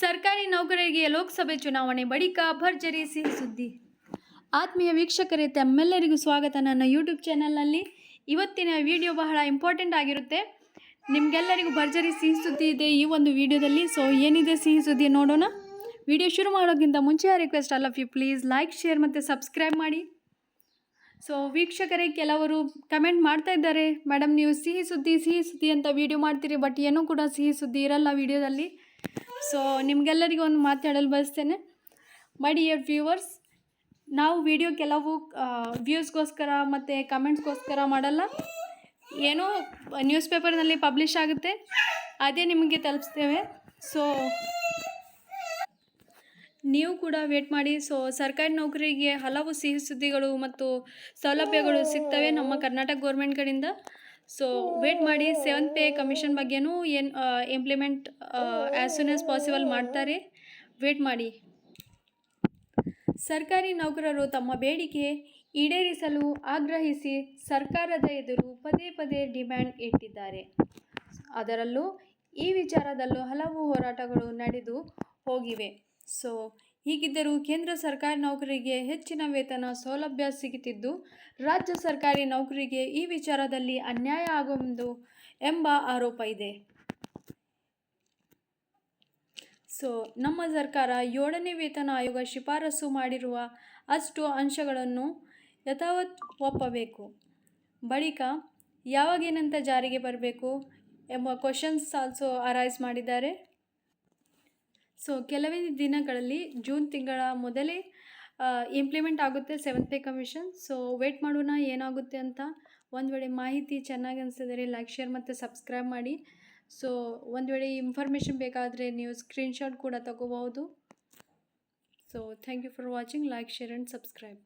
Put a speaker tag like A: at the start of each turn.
A: ಸರ್ಕಾರಿ ನೌಕರರಿಗೆ ಲೋಕಸಭೆ ಚುನಾವಣೆ ಬಳಿಕ ಭರ್ಜರಿ ಸಿಹಿ ಸುದ್ದಿ. ಆತ್ಮೀಯ ವೀಕ್ಷಕರೇ, ತಮ್ಮೆಲ್ಲರಿಗೂ ಸ್ವಾಗತ. ನನ್ನ ಯೂಟ್ಯೂಬ್ ಚಾನಲ್ನಲ್ಲಿ ಇವತ್ತಿನ ವಿಡಿಯೋ ಬಹಳ ಇಂಪಾರ್ಟೆಂಟ್ ಆಗಿರುತ್ತೆ. ನಿಮಗೆಲ್ಲರಿಗೂ ಭರ್ಜರಿ ಸಿಹಿ ಸುದ್ದಿ ಇದೆ ಈ ಒಂದು ವಿಡಿಯೋದಲ್ಲಿ. ಸೊ, ಏನಿದೆ ಸಿಹಿ ಸುದ್ದಿ ನೋಡೋಣ. ವಿಡಿಯೋ ಶುರು ಮಾಡೋಕ್ಕಿಂತ ಮುಂಚೆ request all of you please like share ಮತ್ತು ಸಬ್ಸ್ಕ್ರೈಬ್ ಮಾಡಿ. ಸೊ, ವೀಕ್ಷಕರೇ, ಕೆಲವರು ಕಮೆಂಟ್ ಮಾಡ್ತಾ ಇದ್ದಾರೆ. ಮೇಡಮ್ ನೀವು ಸಿಹಿ ಸುದ್ದಿ ಸಿಹಿ ಸುದ್ದಿ ಅಂತ ವಿಡಿಯೋ ಮಾಡ್ತೀರಿ ಬಟ್ ಏನೂ ಕೂಡ ಸಿಹಿ ಸುದ್ದಿ ಇರಲ್ಲ ವಿಡಿಯೋದಲ್ಲಿ. ಸೊ ನಿಮಗೆಲ್ಲರಿಗೂ ಒಂದು ಮಾತಾಡಲು ಬಯಸ್ತೇನೆ. ಮೈ ಡಿಯರ್ ವ್ಯೂವರ್ಸ್ ನಾವು ವಿಡಿಯೋ ಕೆಲವು ವ್ಯೂಸ್ಗೋಸ್ಕರ ಮತ್ತು ಕಮೆಂಟ್ಸ್ಗೋಸ್ಕರ ಮಾಡಲ್ಲ. ಏನೋ ನ್ಯೂಸ್ ಪೇಪರ್ನಲ್ಲಿ ಪಬ್ಲಿಷ್ ಆಗುತ್ತೆ. ಅದೇ ನಿಮಗೆ ತಲುಪಿಸ್ತೇವೆ. ಸೊ ನೀವು ಕೂಡ ವೇಟ್ ಮಾಡಿ. ಸೊ ಸರ್ಕಾರಿ ನೌಕರಿಗೆ ಹಲವು ಸಿಹಿ ಸುದ್ದಿಗಳು ಮತ್ತು ಸೌಲಭ್ಯಗಳು ಸಿಗ್ತವೆ ನಮ್ಮ ಕರ್ನಾಟಕ ಗೌರ್ಮೆಂಟ್ಗಳಿಂದ ಸೊ ವೇಟ್ ಮಾಡಿ ಸೆವೆಂತ್ ಪೇ ಕಮಿಷನ್ ಬಗ್ಗೆನೂ ಏನು implement as soon as possible ಮಾಡ್ತಾರೆ. ವೇಟ್ ಮಾಡಿ. ಸರ್ಕಾರಿ ನೌಕರರು ತಮ್ಮ ಬೇಡಿಕೆ ಈಡೇರಿಸಲು ಆಗ್ರಹಿಸಿ ಸರ್ಕಾರದ ಎದುರು ಪದೇ ಪದೇ ಡಿಮ್ಯಾಂಡ್ ಇಟ್ಟಿದ್ದಾರೆ. ಅದರಲ್ಲೂ ಈ ವಿಚಾರದಲ್ಲೂ ಹಲವು ಹೋರಾಟಗಳು ನಡೆದು ಹೋಗಿವೆ. ಸೊ ಹೀಗಿದ್ದರೂ ಕೇಂದ್ರ ಸರ್ಕಾರಿ ನೌಕರಿಗೆ ಹೆಚ್ಚಿನ ವೇತನ ಸೌಲಭ್ಯ ಸಿಗುತ್ತಿದ್ದು, ರಾಜ್ಯ ಸರ್ಕಾರಿ ನೌಕರಿಗೆ ಈ ವಿಚಾರದಲ್ಲಿ ಅನ್ಯಾಯ ಆಗುವುದು ಎಂಬ ಆರೋಪ ಇದೆ. ಸೊ, ನಮ್ಮ ಸರ್ಕಾರ ಏಳನೇ ವೇತನ ಆಯೋಗ ಶಿಫಾರಸು ಮಾಡಿರುವ ಅಷ್ಟು ಅಂಶಗಳನ್ನು ಯಥಾವತ್ ಒಪ್ಪಬೇಕು. ಬಳಿಕ ಯಾವಾಗೇನಂತ ಜಾರಿಗೆ ಬರಬೇಕು ಎಂಬ ಕ್ವಶನ್ಸ್ ಆಲ್ಸೋ ಅರೈಸ್ ಮಾಡಿದ್ದಾರೆ. ಸೊ ಕೆಲವೇ ದಿನಗಳಲ್ಲಿ ಜೂನ್ ತಿಂಗಳ ಮೊದಲೇ ಇಂಪ್ಲಿಮೆಂಟ್ ಆಗುತ್ತೆ seventh pay commission so wait ಮಾಡೋಣ ಏನಾಗುತ್ತೆ ಅಂತ ಒಂದು ವೇಳೆ ಮಾಹಿತಿ ಚೆನ್ನಾಗಿ ಅನಿಸಿದರೆ ಲೈಕ್ ಶೇರ್ ಮತ್ತು ಸಬ್ಸ್ಕ್ರೈಬ್ ಮಾಡಿ. ಸೊ ಒಂದು ವೇಳೆ ಇನ್ಫಾರ್ಮೇಷನ್ ಬೇಕಾದರೆ ನೀವು ಸ್ಕ್ರೀನ್ಶಾಟ್ ಕೂಡ ತಗೋಬಹುದು. So thank you for watching like share and subscribe